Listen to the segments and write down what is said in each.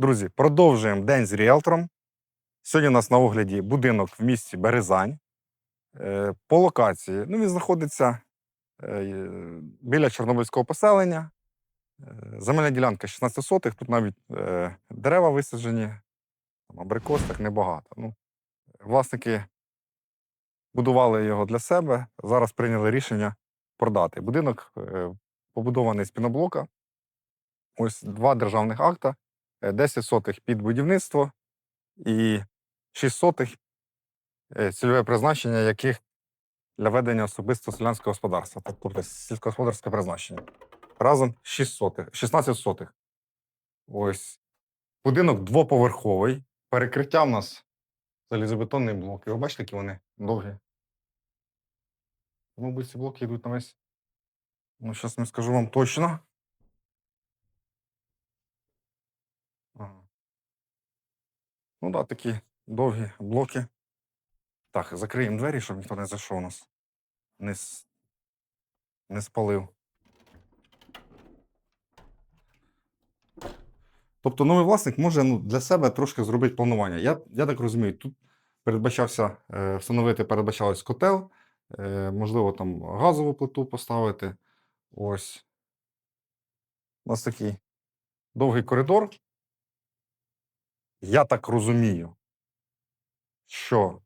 Друзі, продовжуємо день з ріелтором. Сьогодні у нас на огляді будинок в місті Березань. Е, По локації. Ну, він знаходиться е, біля Чорнобильського поселення. Е, Земельна ділянка 16 сотих, тут навіть дерева висаджені, абрикос так небагато. Ну, власники будували його для себе. Зараз прийняли рішення продати. Будинок побудований з піноблока. Ось два державних акта. Е, 10 сотих під будівництво і 6 сотих е, цільове призначення, яких для ведення особисто селянського господарства, тобто сільськогосподарське призначення. Разом 6 сотих, 16 сотих. Ось. Будинок двоповерховий. Перекриття в нас залізобетонний блок. І ви бачите, які вони довгі. Мабуть, ці блоки йдуть на весь. Ну, зараз не скажу вам точно. Ну так, да, такі довгі блоки. Так, закриємо двері, щоб ніхто не зайшов у нас. Не, не спалив. Тобто новий власник може ну, для себе трошки зробити планування. Я, я так розумію, тут передбачався е, встановити, передбачалось котел, е, можливо, там газову плиту поставити. Ось. У нас такий довгий коридор. Я так розумію, що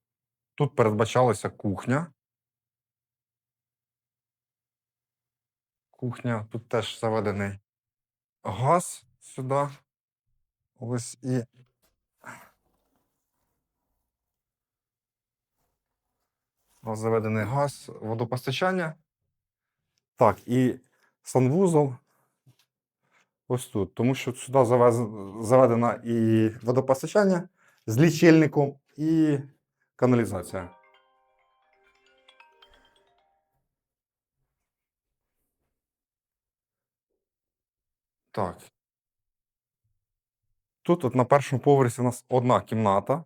тут передбачалася кухня. Кухня, тут теж заведений газ сюди. Ось і. Заведений газ, водопостачання. Так, і санвузол ось тут. Тому що сюди заведено і водопостачання з лічильником, і каналізація. Так. Тут от на першому поверсі у нас одна кімната.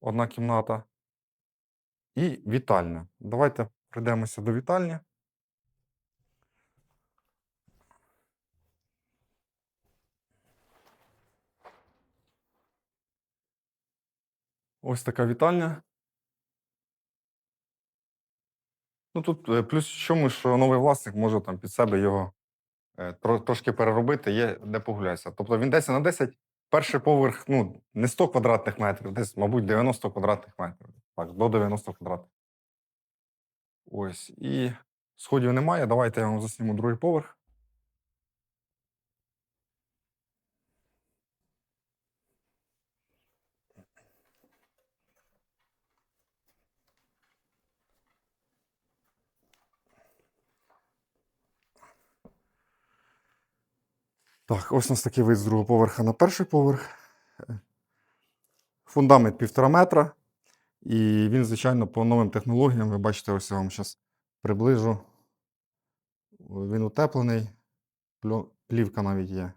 Одна кімната. І вітальня. Давайте прийдемося до вітальні. Ось така вітальня. Ну тут е, плюс в чому, що новий власник може там під себе його е, тро- трошки переробити, є де погулятися. Тобто він 10 на 10, перший поверх, ну, не 100 квадратних метрів, десь, мабуть, 90 квадратних метрів. Так, до 90 квадратних. Ось. І сходів немає. Давайте я вам засніму другий поверх. Так, ось у нас такий вид з другого поверха на перший поверх. Фундамент півтора метра. І він, звичайно, по новим технологіям, ви бачите, ось я вам зараз приближу. Він утеплений, плівка навіть є.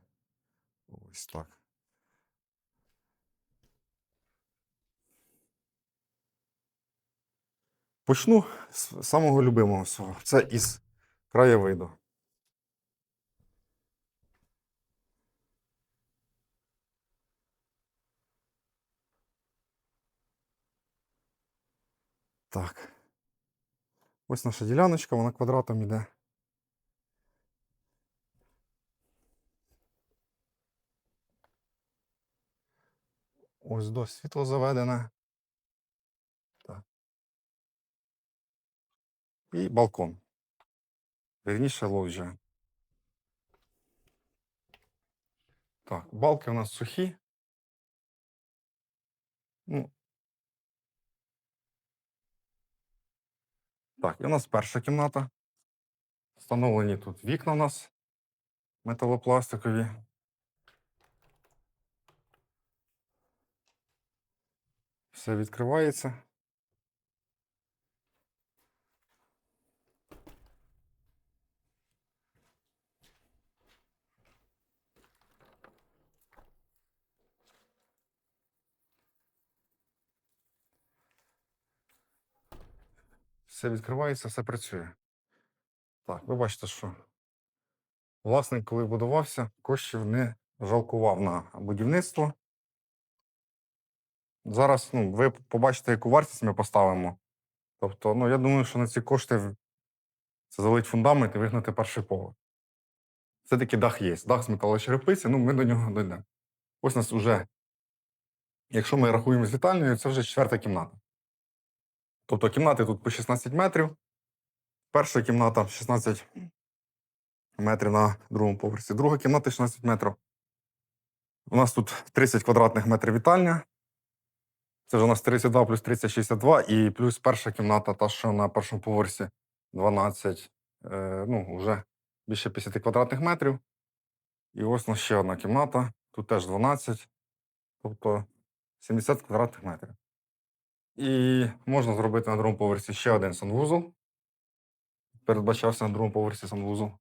Ось так. Почну з самого любимого свого. Це із краєвиду. Так. Ось наша діляночка, вона квадратом йде. Ось до світло заведене. Так. І балкон. Вірніше лоджія. Так, балки у нас сухі. Ну. Так, і у нас перша кімната. Встановлені тут вікна у нас металопластикові. Все відкривається. Все відкривається, все працює. Так, ви бачите, що власник, коли будувався, коштів не жалкував на будівництво. Зараз ну, ви побачите, яку вартість ми поставимо. Тобто, ну, я думаю, що на ці кошти це залить фундамент і вигнати перший поверх. Все-таки дах є. Дах з металочерепиці, ну ми до нього дійдемо. Ось нас вже, якщо ми рахуємо з вітальною, це вже четверта кімната. Тобто кімнати тут по 16 метрів. Перша кімната 16 метрів на другому поверсі. Друга кімната 16 метрів. У нас тут 30 квадратних метрів вітальня. Це вже у нас 32 плюс 30 62, і плюс перша кімната, та, що на першому поверсі 12, е, ну, вже більше 50 квадратних метрів. І ось у нас ще одна кімната, тут теж 12, тобто 70 квадратних метрів. І можна зробити на другому поверсі ще один санвузол. Передбачався на другому поверсі санвузол.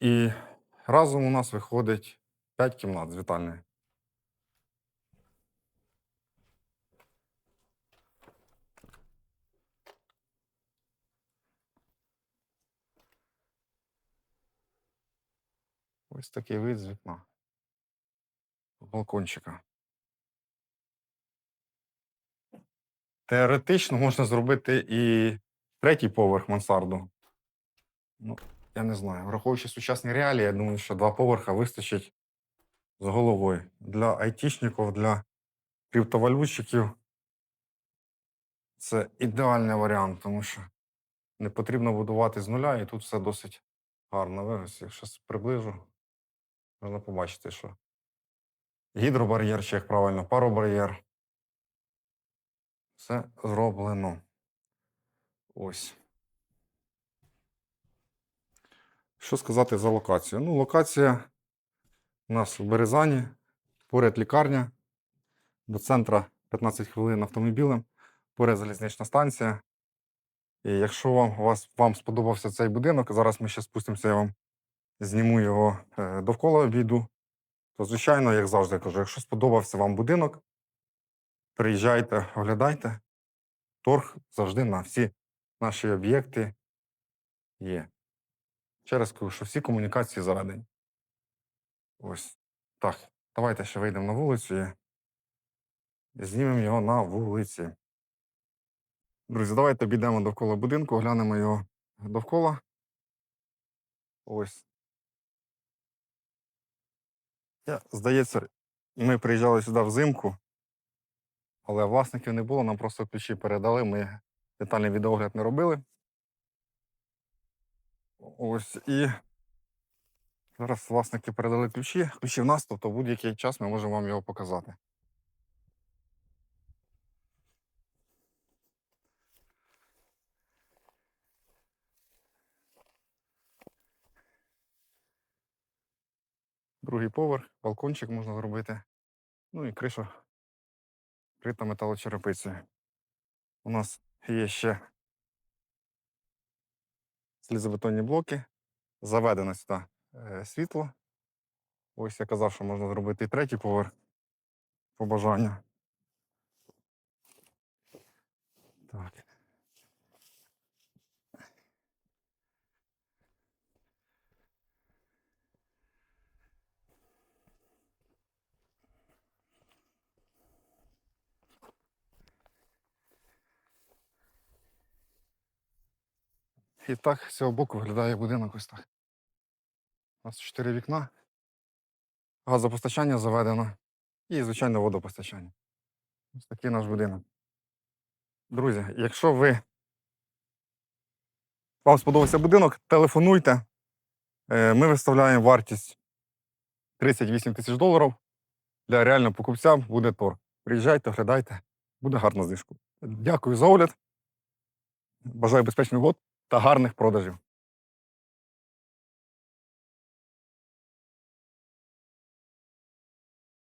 І разом у нас виходить 5 кімнат з вітальною. Ось такий вид з вікна. Балкончика. Теоретично можна зробити і третій поверх мансарду. Ну, я не знаю. Враховуючи сучасні реалії, я думаю, що два поверха вистачить з головою. Для айтішників, для криптовалютчиків це ідеальний варіант, тому що не потрібно будувати з нуля, і тут все досить гарно. Ви Якщо приближу, можна побачити, що гідробар'єр, чи як правильно, паробар'єр. Все зроблено. Ось. Що сказати за локацію? Ну, локація у нас в Березані, поряд лікарня, до центра 15 хвилин автомобілем, поряд залізнична станція. І якщо вам, вас, вам сподобався цей будинок, зараз ми ще спустимося, я вам зніму його е, довкола обіду, то, звичайно, як завжди кажу, якщо сподобався вам будинок, приїжджайте, оглядайте. Торг завжди на всі наші об'єкти є. Ще раз кажу, що всі комунікації заведені. Ось. Так, давайте ще вийдемо на вулицю і знімемо його на вулиці. Друзі, давайте обійдемо довкола будинку, глянемо його довкола. Ось. Я, здається, ми приїжджали сюди взимку, але власників не було, нам просто ключі передали. Ми детальний відеогляд не робили. Ось і зараз власники передали ключі. Ключі в нас, тобто будь-який час ми можемо вам його показати. Другий поверх, балкончик можна зробити. Ну і криша вкрита металочерепицею. У нас є ще слізобетонні блоки, заведено сюди е, світло. Ось я казав, що можна зробити і третій поверх по бажанню. Так. І так з цього боку виглядає будинок ось так. У нас чотири вікна. Газопостачання заведено. І, звичайно, водопостачання. Ось такий наш будинок. Друзі, якщо ви вам сподобався будинок, телефонуйте. Е, Ми виставляємо вартість 38 тисяч доларів. Для реального покупця буде торг. Приїжджайте, оглядайте, буде гарна знижка. Дякую за огляд. Бажаю безпечних год та гарних продажів.